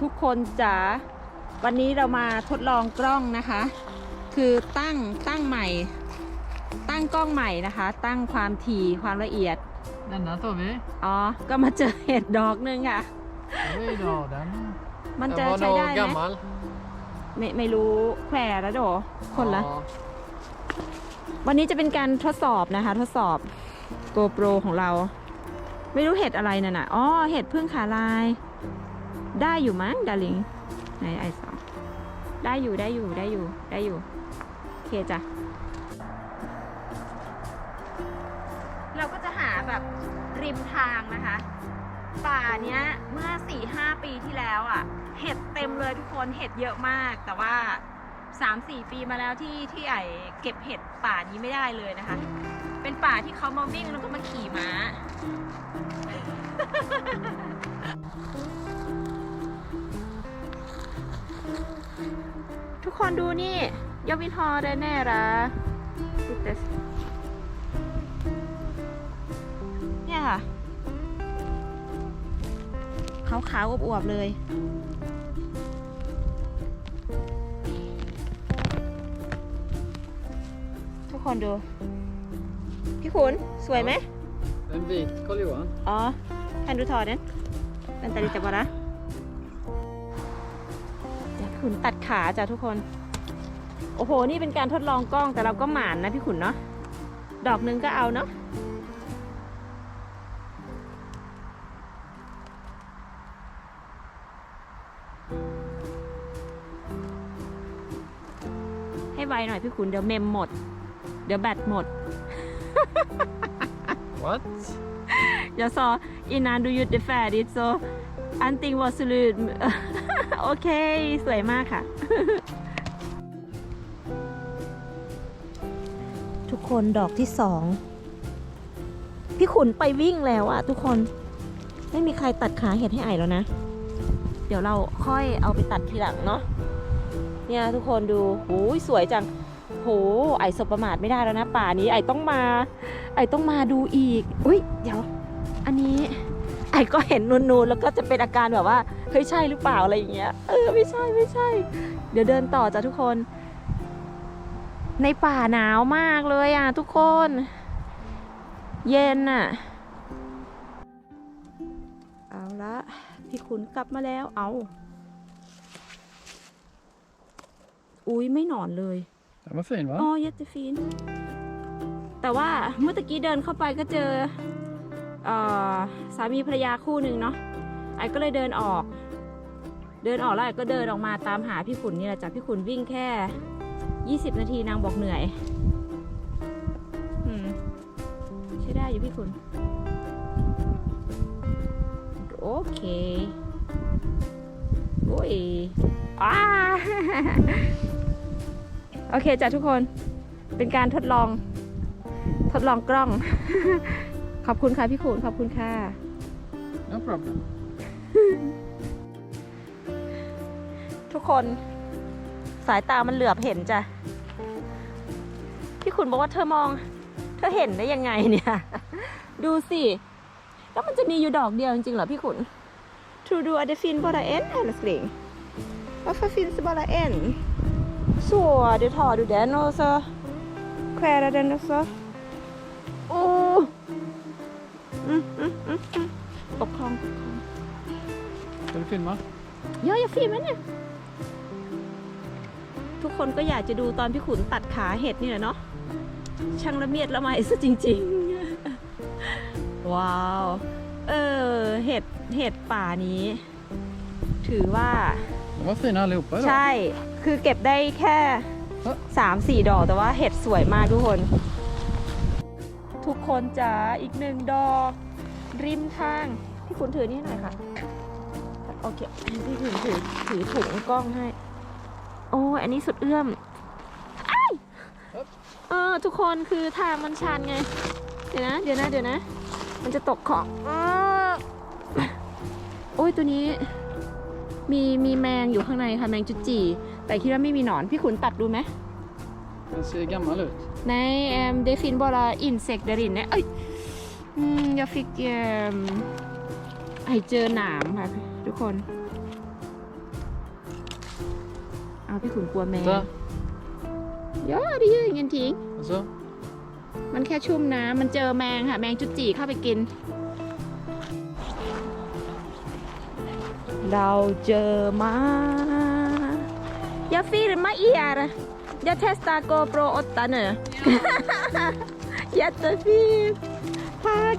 ทุกคนจ๋าวันนี้เรามาทดลองกล้องนะคะ คือตั้งตั้งใหม่ ตั้งกล้องใหม่นะคะ ตั้งความถี่ความละเอียด Denna tar vi. อ๋อ ก็มาเจอเห็ดดอกนึงค่ะ Oj då, den. มัน Den จะ var ใช้ได้ nog ไหม gammal. ไม่ไม่รู้แขวแล้วโดคนละ Ja. วันนี้จะเป็นการทดสอบนะคะ ทดสอบ GoPro ของเรา ไม่รู้เห็ดอะไรน่ะนะอ๋อเห็ดพึ่งขาลาย ได้อยู่มั้งดาริงไหนไอสองได้อยู่ได้อยู่ได้อยู่ได้อยู่โอเคจ้ะเราก็จะหาแบบริมทางนะคะ ป่าเนี้ยเมื่อ4ี่ห้าปีที่แล้วอะ่ะ เห็ดเต็มเลยทุกคนเห็ดเยอะมาก แต่ว่า 3-4 ปีมาแล้วที่ที่ไอเก็บเห็ดป่านี้ไม่ได้เลยนะคะ เป็นป่าที่เขามาวิ่งแล้วก็มาขี่ม้า ทุกคนดูนี่ยอวินฮอได้แน่ละดูแต่เนี่ยค่ะขาวๆอวบๆเลย ทุกคนดู พี่ขุนสวยไหม En vit Karl Johan. อ๋อแคนดูทอ ขุนตัดขาจ้ะทุกคน โอ้โห นี่เป็นการทดลองกล้องแต่เราก็หมานนะพี่ขุนเนาะ ดอกหนึงก็เอาเนาะให้ไวหน่อยพี่ขุนเดี๋ยวเมมหมด เดี๋ยวแบตหมด What? Jag sa innan du gjorde färdigt så allting var slut โอเค สวยมากค่ะ ทุกคนดอกที่สอง พี่ขุนไปวิ่งแล้วอะทุกคน ไม่มีใครตัดขาเห็ดให้ไอแล้วนะ เดี๋ยวเราค่อยเอาไปตัดทีหลังเนาะ เนี่ยทุกคนดูโอ้ยสวยจังโห ไอสบประมาทไม่ได้แล้วนะ ป่านี้ไอต้องมา ไอต้องมาดูอีก อุ้ยเดี๋ยว อันนี้ ไอก็เห็นนูนๆแล้วก็จะเป็นอาการแบบว่าเฮ้ยใช่หรือเปล่าอะไรอย่างเงี้ยเออไม่ใช่ไม่ใช่ เดี๋ยวเดินต่อจ้ะทุกคน ในป่าหนาวมากเลยอะทุกคน เย็นอะ เอาละพี่ขุนกลับมาแล้วเอาอุ้ยไม่หนอนเลย Den var fin va? อ๋อเยตฟิน แต่ว่าเมื่อตะกี้เดินเข้าไปก็เจอเออ สามีภรรยาคู่หนึ่งเนาะไอ้ก็เลยเดินออก เดินออกแล้วไอ้ก็เดินออกมาตามหาพี่ขุนนี่แหละจ้ะพี่ขุนวิ่งแค่ 20 นาทีนางบอกเหนื่อยอืมใช้ได้อยู่พี่ขุนโอเคโอ้ยอ้าโอเคจ้ะทุกคนเป็นการทดลองทดลองกล้อง ขอบคุณค่ะพี่ขุนขอบคุณค่ะ No problem. ทุกคนสายตามันเหลือบเห็นจ้ะ พี่ขุนบอกว่าเธอมอง เธอเห็นได้ยังไงเนี่ย ดูสิ แล้วมันจะมีอยู่ดอกเดียวจริงๆเหรอพี่ขุน Tror du att det finns bara en älskling? Varför finns det bara en? Så, det tar du den och så skära den och så. Mm, mm, mm, mm. ตกคลองตกคลอง Ska du filma? เยอะอย่าฟิล์มนะเนี่ยทุกคนก็อยากจะดูตอนพี่ขุนตัดขาเห็ดนี่แหละเนาะช่างละเมียดละไมซะจริง ๆ ว้าว เออ เห็ดเห็ดป่านี้ ถือว่า De var fina allihopa idag. ใช่ คือเก็บได้แค่สามสี่ดอกแต่ว่าเห็ดสวยมากทุกคน ทุกคนจ๋าอีกหนึ่งดอก ริมทางพี่ขุนถือนี่หน่อยค่ะ โอเคพี่ขุนถือถือถุงกล้องให้ โอ้ยอันนี้สุดเอื้อมอ้ายเออทุกคนคือทางมันชันไง เดี๋ยวนะ เดี๋ยวนะเดี๋ยวนะ มันจะตกของอ้อโอ้ยตัวนี้ มีมีแมงอยู่ข้างในค่ะแมงจุจีแต่คิดว่าไม่มีหนอนพี่ขุนตัดดูไหม Den ser gammal ut. Nej, ehm, det finns bara insekt där inne. Aj! Mm, jag fick... ehm, ไอเจอหนามค่ะทุกคนาวพี่ขุนกลัวแมง Titta. เยอะดิเยอะเงินทิ้ง Och så. มันแค่ชุ่มน้ำมันเจอแมงค่ะ แมงจุดจีเข้าไปกิน เราเจอมาอย่าฟีร์มาเอียร์อย่าเทสตาโกโปรอตตาเนอะอย่าตะฟี พัก